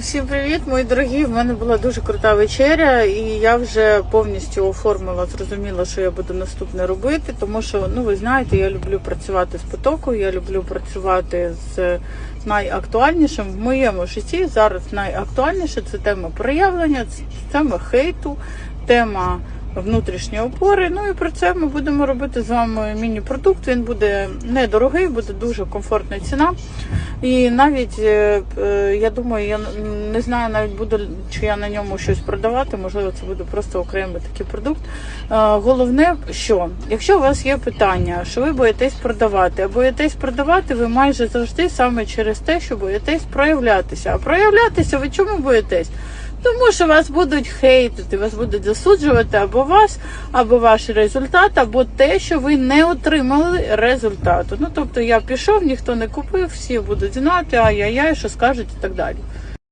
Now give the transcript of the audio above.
Всім привіт, мої дорогі. В мене була дуже крута вечеря, і я вже повністю оформила, зрозуміла, що я буду наступне робити. Тому що, ну ви знаєте, я люблю працювати з потоком, я люблю працювати з найактуальнішим в моєму житті. Зараз найактуальніше це тема проявлення, це тема хейту, тема внутрішньої опори. Ну і про це ми будемо робити з вами міні-продукт. Він буде недорогий, буде дуже комфортна ціна. І навіть е, е, я думаю, я не знаю навіть буду чи я на ньому щось продавати. Можливо, це буде просто окремий такий продукт. Е, Головне, що якщо у вас є питання, що ви боїтесь продавати, а боїтесь продавати, ви майже завжди саме через те, що боїтесь проявлятися. А проявлятися ви чому боїтесь? Тому що вас будуть хейтити, вас будуть засуджувати або вас, або ваш результат, або те, що ви не отримали результату. Ну тобто я пішов, ніхто не купив, всі будуть знати, ай-яй-яй, що скажуть і так далі.